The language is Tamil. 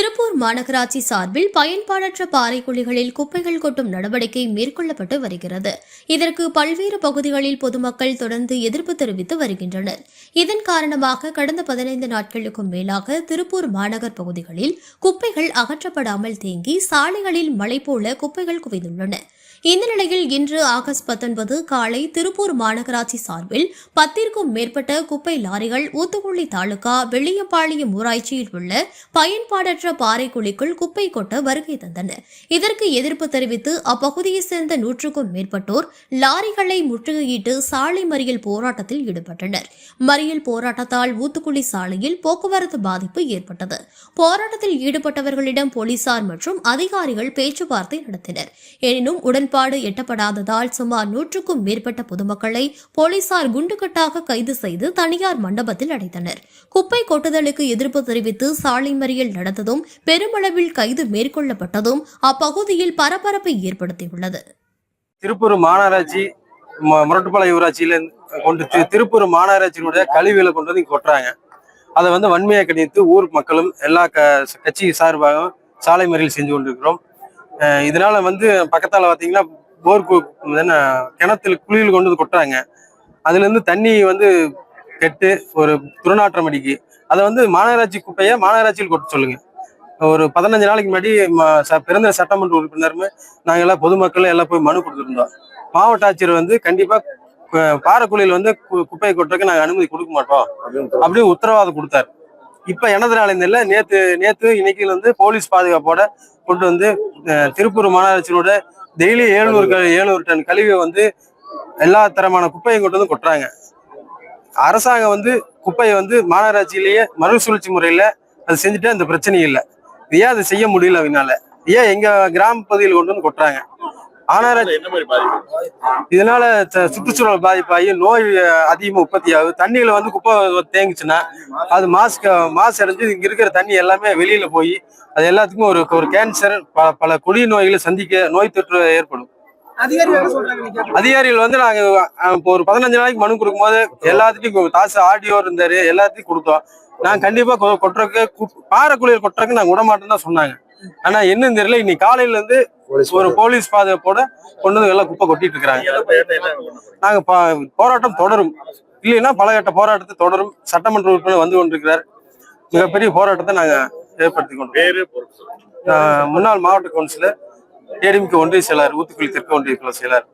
திருப்பூர் மாநகராட்சி சார்பில் பயன்பாடற்ற பாறை குழிகளில் குப்பைகள் கொட்டும் நடவடிக்கை மேற்கொள்ளப்பட்டு வருகிறது. இதற்கு பல்வேறு பகுதிகளில் பொதுமக்கள் தொடர்ந்து எதிர்ப்பு தெரிவித்து வருகின்றனர். இதன் காரணமாக கடந்த பதினைந்து நாட்களுக்கும் மேலாக திருப்பூர் மாநகர் பகுதிகளில் குப்பைகள் அகற்றப்படாமல் தேங்கி சாலைகளில் மழை போல குப்பைகள் குவிந்துள்ளன. இந்த நிலையில் இன்று ஆகஸ்ட் பத்தொன்பது காலை திருப்பூர் மாநகராட்சி சார்பில் பத்திற்கும் மேற்பட்ட குப்பை லாரிகள் ஊத்துக்குழி தாலுகா வெள்ளியப்பாளையம் ஊராட்சியில் உள்ள பயன்பாடற்ற பாறை குழிக்குள் குப்பை கொட்ட வருகை தந்தனர் இதற்கு எதிர்ப்பு தெரிவித்து அப்பகுதியைச் சேர்ந்த நூற்றுக்கும் மேற்பட்டோர் லாரிகளை முற்றுகையிட்டு சாலை மறியல் போராட்டத்தில் ஈடுபட்டனர். மறியல் போராட்டத்தால் ஊத்துக்குழி சாலையில் போக்குவரத்து பாதிப்பு ஏற்பட்டது. போராட்டத்தில் ஈடுபட்டவர்களிடம் போலீசார் மற்றும் அதிகாரிகள் பேச்சுவார்த்தை நடத்தினர். எனினும் உடன் உடன்பாடு எட்டப்படாததால் சுமார் நூற்றுக்கும் மேற்பட்ட பொதுமக்களை போலீசார் குண்டுகட்டாக கைது செய்து தனியார் மண்டபத்தில் அடைத்தனர். குப்பை கொட்டுதலுக்கு எதிர்ப்பு தெரிவித்து சாலை மறியல் நடந்ததும் பெருமளவில் கைது மேற்கொள்ளப்பட்டதும் அப்பகுதியில் பரபரப்பை ஏற்படுத்தியுள்ளது. திருப்பூர் மாநகராட்சி முரட்டுப்பாளைய ஊராட்சியில கொண்டு திருப்பூர் மாநகராட்சியினுடைய கழிவுகளை கொண்டு வந்து கொட்டுறாங்க. அதை வந்து வன்மையை கண்டித்து ஊர் மக்களும் எல்லா க கட்சி சார்பாக சாலை மறியல் செஞ்சு கொண்டிருக்கிறோம். இதனால வந்து பக்கத்தால பாத்தீங்கன்னா போர் என்ன கிணத்துல குளியல் கொண்டு வந்து கொட்டுறாங்க. அதுல இருந்து தண்ணி வந்து கெட்டு ஒரு துறநாற்றம் அடிக்கு. அதை வந்து மாநகராட்சி குப்பையை மாநகராட்சியில் கொட்ட சொல்லுங்க. ஒரு பதினஞ்சு நாளைக்கு முன்னாடி ம- ச- பிறந்த சட்டமன்ற உறுப்பினருமே நாங்கள் எல்லாம் பொதுமக்கள் எல்லாம் போய் மனு கொடுத்துருந்தோம். மாவட்ட ஆட்சியர் வந்து கண்டிப்பா பாறைக்குழியில் வந்து கு- குப்பையை கொட்டுறதுக்கு நாங்க அனுமதி கொடுக்க மாட்டோம். அப்படின்னு உத்தரவாதம் கொடுத்தாரு. இப்ப எனது இந்த இல்ல நேத்து நேத்து இன்னைக்கு வந்து போலீஸ் பாதுகாப்போட கொண்டு வந்து திருப்பூர் மாநகராட்சியோட டெய்லி ஏழுநூறு க- ஏழுநூறு டன் கழிவை வந்து எல்லா தரமான குப்பையும் கொண்டு வந்து கொட்டுறாங்க. அரசாங்கம் வந்து குப்பையை வந்து மாநகராட்சியிலேயே மறுசுழற்சி முறையில் அது செஞ்சுட்டு அந்த பிரச்சனை இல்லை. ஏன் அதை செய்ய முடியல அப்படின்னால ஏன் எங்கள் கிராம பகுதியில் கொண்டு வந்து கொட்டுறாங்க? மாநகராட்சி என்ன மாதிரி பாதிப்பு? இதனால ச- சுற்றுச்சூழல் பாதிப்பாகி நோய் அஹ், அதிகமா உற்பத்தி ஆகுது. தண்ணியில வந்து குப்பை தேங்குச்சுன்னா அது மாசு மாசு அடைஞ்சு இங்க இருக்கிற தண்ணி எல்லாமே வெளியில போய் அது எல்லாத்துக்கும் ஒரு ஒரு கேன்சர் பல பல கொடிய நோய்களை சந்திக்க நோய் தொற்று ஏற்படும். அதிகாரிகள் வந்து நாங்க அஹ், இப்போ ஒரு பதினஞ்சு நாளைக்கு மனு கொடுக்கும்போது எல்லாத்துட்டையும் தாசு ஆடியோ இருந்தாரு எல்லாத்தையும் கொடுத்தோம். நாங்க கண்டிப்பா கொ- கொட்டுறதுக்கு கு- பாறை குளியல் கொட்டுறதுக்கு நாங்க விட மாட்டோம் தான் சொன்னாங்க. ஆனா என்னன்னு தெரியல இன்னைக்கு காலையில இருந்து ஒரு போலீஸ் பாதுகாப்போட கொண்டு வந்து எல்லாம் குப்பை கொட்டிட்டு இருக்கிறாங்க? நாங்க போராட்டம் தொடரும். இல்லைன்னா பலகட்ட போராட்டத்தை தொடரும். சட்டமன்ற உறுப்பினர் வந்து கொண்டிருக்கிறார். மிகப்பெரிய போராட்டத்தை நாங்க ஏற்படுத்தி கொண்டோம். முன்னாள் மாவட்ட கவுன்சிலர் ஏடிமிக்கு ஒன்றிய செயலாளர் ஊத்துக்குளி தெற்கு ஒன்றிய குழு செயலாளர்